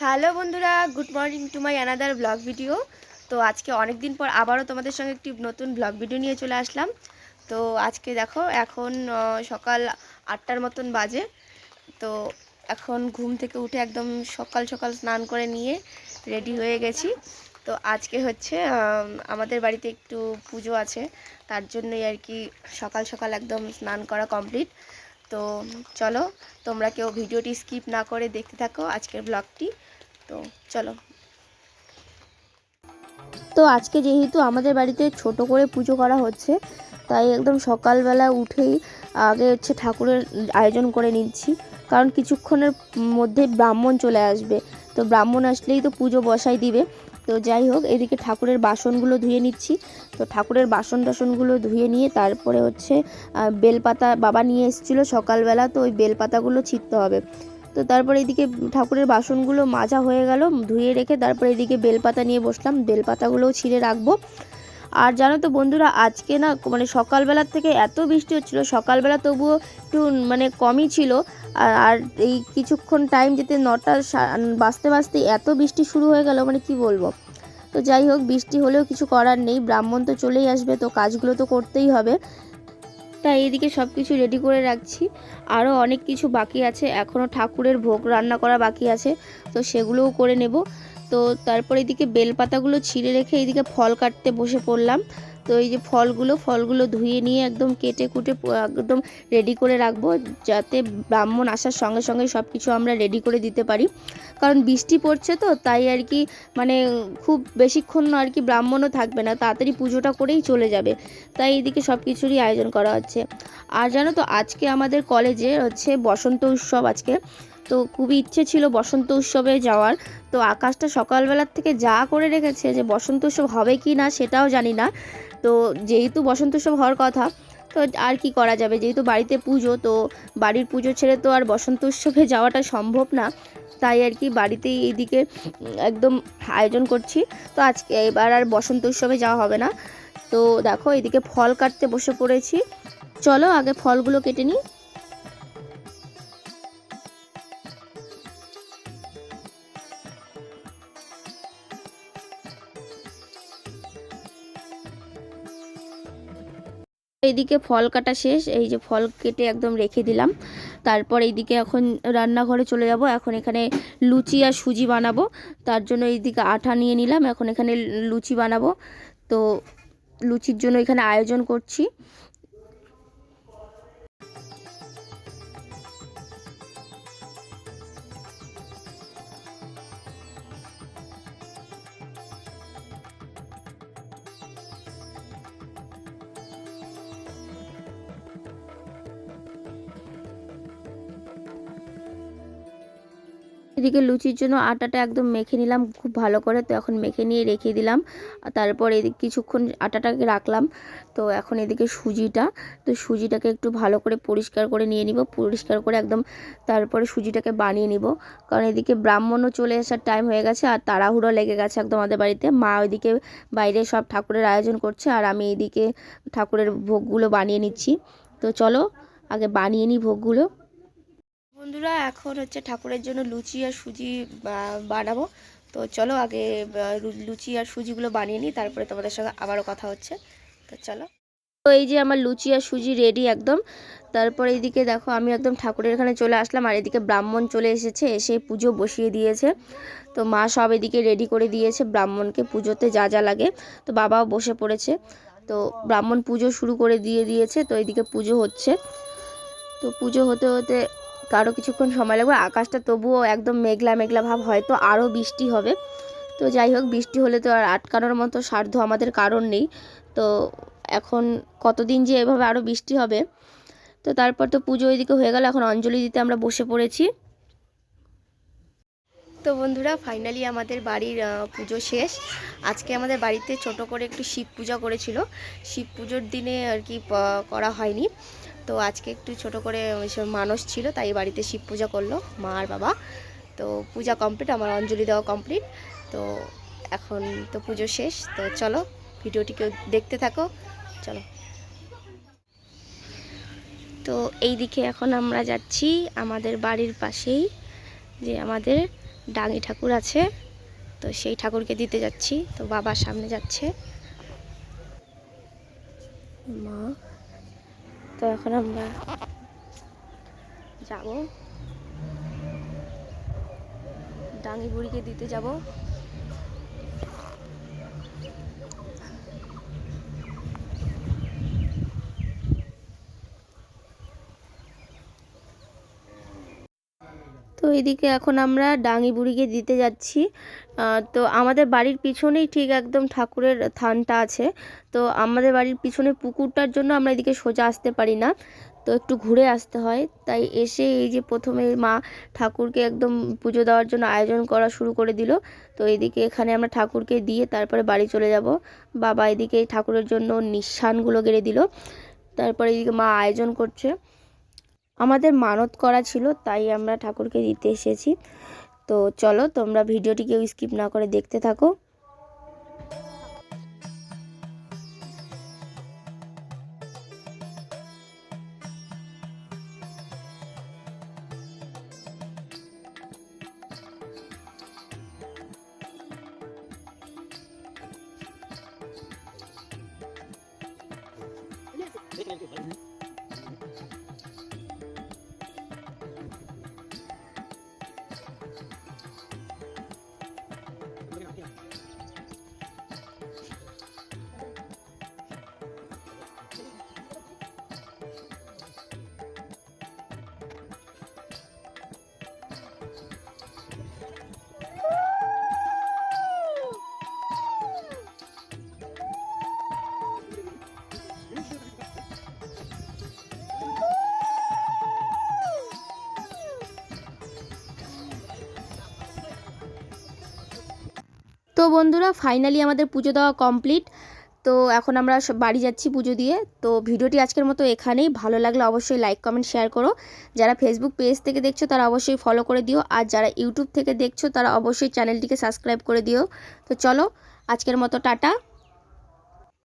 Hello বন্ধুরা, good morning to my another blog video. তো আজকে অনেক দিন পর আবারও তোমাদের সঙ্গে একটি নতুন ব্লগ ভিডিও নিয়ে চলে আসলাম। তো আজকে দেখো, এখন সকাল আটটার মতন বাজে। তো এখন ঘুম থেকে উঠে একদম সকাল সকাল স্নান করে নিয়ে রেডি হয়ে গেছি। তো আজকে হচ্ছে আমাদের বাড়িতে একটু পুজো আছে। তার জন্যই আর কি সকাল সকাল একদম স্নান করা কমপ্লিট। তো চলো, তোমরা কেউ ভিডিওটি স্কিপ না করে দেখতে থাকো আজকের ব্লগটি। তো চলো। তো আজকে যেহেতু আমাদের বাড়িতে ছোট করে পুজো করা হচ্ছে, তাই একদম সকালবেলা উঠেই আগে হচ্ছে ঠাকুরের আয়োজন করে নিচ্ছি। কারণ কিছুক্ষণের মধ্যে ব্রাহ্মণ চলে আসবে। তো ব্রাহ্মণ আসলেই তো পুজো বসাই দিবে। তো যাই হোক, এদিকে ঠাকুরের বাসনগুলো ধুয়ে নিচ্ছি। তো ঠাকুরের বাসন টাসনগুলো ধুয়ে নিয়ে তারপরে হচ্ছে বেলপাতা বাবা নিয়ে এসেছিল সকালবেলা, তো ওই বেলপাতাগুলো ছিঁড়তে হবে। তো তারপর এদিকে ঠাকুরের বাসনগুলো মাজা হয়ে গেল, ধুয়ে রেখে তারপর এদিকে বেলপাতা নিয়ে বসলাম। বেলপাতাগুলোও ছিঁড়ে রাখব। আর জানো তো বন্ধুরা, আজকে না মানে সকালবেলার থেকে এত বৃষ্টি হচ্ছিল, সকালবেলা তবুও একটু মানে কমই ছিল। আর এই কিছুক্ষণ টাইম যেতে নটা বাঁচতে বাজতে এত বৃষ্টি শুরু হয়ে গেল মানে কি বলব? তো যাই হোক, বৃষ্টি হলেও কিছু করার নেই, ব্রাহ্মণ তো চলেই আসবে, তো কাজগুলো তো করতেই হবে। তাই এইদিকে সব কিছু রেডি করে রাখছি। আরও অনেক কিছু বাকি আছে। এখনও ঠাকুরের ভোগ রান্না করা বাকি আছে। তো সেগুলোও করে নেব। তো তারপর এদিকে বেলপাতাগুলো ছিঁড়ে রেখে এইদিকে ফল কাটতে বসে পড়লাম। তো এই যে ফলগুলো ফলগুলো ধুয়ে নিয়ে একদম কেটে কুটে একদম রেডি করে রাখব, যাতে ব্রাহ্মণ আসার সঙ্গে সঙ্গে সব কিছু আমরা রেডি করে দিতে পারি। কারণ বৃষ্টি পড়ছে তো, তাই আর কি মানে খুব বেশিক্ষণ আর কি ব্রাহ্মণও থাকবে না, তাড়াতাড়ি পুজোটা করেই চলে যাবে। তাই এদিকে সব কিছুরই আয়োজন করা হচ্ছে। আর জানো তো, আজকে আমাদের কলেজে হচ্ছে বসন্ত উৎসব আজকে। তো খুবই ইচ্ছে ছিল বসন্ত উৎসবে যাওয়ার। তো আকাশটা সকালবেলার থেকে যা করে রেখেছে যে বসন্ত উৎসব হবে কি না সেটাও জানি না। তো যেহেতু বসন্ত উৎসব হওয়ার কথা, তো আর কি করা যাবে? যেহেতু বাড়িতে পুজো, তো বাড়ির পুজো ছেড়ে তো আর বসন্ত উৎসবে যাওয়াটা সম্ভব না। তাই আর কি বাড়িতেই এইদিকে একদম আয়োজন করছি। তো আজকে এবার আর বসন্ত উৎসবে যাওয়া হবে না। তো দেখো এদিকে ফল কাটতে বসে পড়েছি। চলো আগে ফলগুলো কেটে নিই। এইদিকে ফল কাটা শেষ, এই যে ফল কেটে একদম রেখে দিলাম। তারপর এইদিকে এখন রান্নাঘরে চলে যাব। এখন এখানে লুচি আর সুজি বানাবো। তার জন্য এইদিকে আঠা নিয়ে নিলাম। এখন এখানে লুচি বানাবো। তো লুচির জন্য এখানে আয়োজন করছি। এদিকে লুচির জন্য আটাটা একদম মেখে নিলাম, খুব ভালো করে তো এখন মেখে নিয়ে রেখে দিলাম। তারপর এদিকে কিছুক্ষণ আটাটাকে রাখলাম। তো এখন এদিকে সুজিটা, তো সুজিটাকে একটু ভালো করে পরিষ্কার করে নিয়ে নিব, পরিষ্কার করে একদম তারপরে সুজিটাকে বানিয়ে নিব। কারণ এদিকে ব্রাহ্মণও চলে আসার টাইম হয়ে গেছে আর তাড়াহুড়ো লেগে গেছে একদম আমাদের বাড়িতে। মা ওইদিকে বাইরে সব ঠাকুরের আয়োজন করছে আর আমি এদিকে ঠাকুরের ভোগগুলো বানিয়ে নিচ্ছি। তো চলো আগে বানিয়ে নিই ভোগগুলো। বন্ধুরা, এখন হচ্ছে ঠাকুরের জন্য লুচি আর সুজি বানাবো। তো চলো আগে লুচি আর সুজিগুলো বানিয়ে নিই, তারপরে তোমাদের সঙ্গে আবারও কথা হচ্ছে। তো চলো। তো এই যে আমার লুচি আর সুজি রেডি একদম। তারপর এইদিকে দেখো, আমি একদম ঠাকুরের এখানে চলে আসলাম, আর এদিকে ব্রাহ্মণ চলে এসেছে, এসে পুজো বসিয়ে দিয়েছে। তো মা সব এদিকে রেডি করে দিয়েছে, ব্রাহ্মণকে পুজোতে যা যা লাগে। তো বাবাও বসে পড়েছে। তো ব্রাহ্মণ পুজো শুরু করে দিয়ে দিয়েছে, তো এইদিকে পুজো হচ্ছে। তো পুজো হতে হতে কারও কিছুক্ষণ সময় লাগবে, আকাশটা তবুও একদম মেঘলা মেঘলা ভাব, হয়তো আরও বৃষ্টি হবে। তো যাই হোক, বৃষ্টি হলে তো আর আটকানোর মতো সাধ্য আমাদের কারণ নেই। তো এখন কতদিন যে এভাবে আরও বৃষ্টি হবে। তো তারপর তো পুজো ওইদিকে হয়ে গেল, এখন অঞ্জলি দিতে আমরা বসে পড়েছি। তো বন্ধুরা ফাইনালি আমাদের বাড়ির পুজো শেষ। আজকে আমাদের বাড়িতে ছোট করে একটু শিব পূজা করেছিল। শিব পুজোর দিনে আর কি করা হয়নি। তো আজকে একটু ছোট করে মানুষ ছিল, তাই বাড়িতে শিব পূজা করল, মা আর বাবা। তো পূজা কমপ্লিট আমার অঞ্জলি দেওয়া কমপ্লিট তো এখন তো পুজো শেষ, তো চলো ভিডিওটিকে দেখতে থাকো, চলো। তো এই দিকে এখন আমরা যাচ্ছি আমাদের বাড়ির পাশেই, যে আমাদের ডাঙি ঠাকুর আছে। তো সেই ঠাকুরকে দিতে যাচ্ছি, তো বাবা সামনে যাচ্ছে। মা তো এখন আমরা যাব। ডাঙ্গি বুড়িকে দিতে যাব। তো এদিকে এখন আমরা ডাঙি বুড়িকে দিতে যাচ্ছি। তো আমাদের বাড়ির পিছনেই ঠিক একদম ঠাকুরের থানটা আছে। তো আমাদের বাড়ির পিছনে পুকুরটার জন্য আমরা এদিকে সোজা আসতে পারি না। তো একটু ঘুরে আসতে হয়। তাই এসে এই যে প্রথমে মা ঠাকুরকে একদম পুজো দেওয়ার জন্য আয়োজন করা শুরু করে দিল। তো এদিকে এখানে আমরা ঠাকুরকে দিয়ে তারপরে বাড়ি চলে যাব। বাবা এদিকে ঠাকুরের জন্য নিঃসানগুলো গেড়ে দিল। তারপরে এদিকে মা আয়োজন করছে। আমাদের মানত করা ছিল, তাই আমরা ঠাকুরকে দিতে এসেছি। তো চলো, তোমরা ভিডিওটি কেউ স্কিপ না করে দেখতে থাকো। তো বন্ধুরা ফাইনালি আমাদের পুজো দেওয়া কমপ্লিট তো এখন আমরা বাড়ি যাচ্ছি পুজো দিয়ে। তো ভিডিওটি আজকের মতো এখানেই। ভালো লাগলে অবশ্যই লাইক কমেন্ট শেয়ার করো। যারা ফেসবুক পেজ থেকে দেখছ, তারা অবশ্যই ফলো করে দিও। আর যারা ইউটিউব থেকে দেখছ, তারা অবশ্যই চ্যানেলটিকে সাবস্ক্রাইব করে দিও। তো চলো, আজকের মতো টাটা।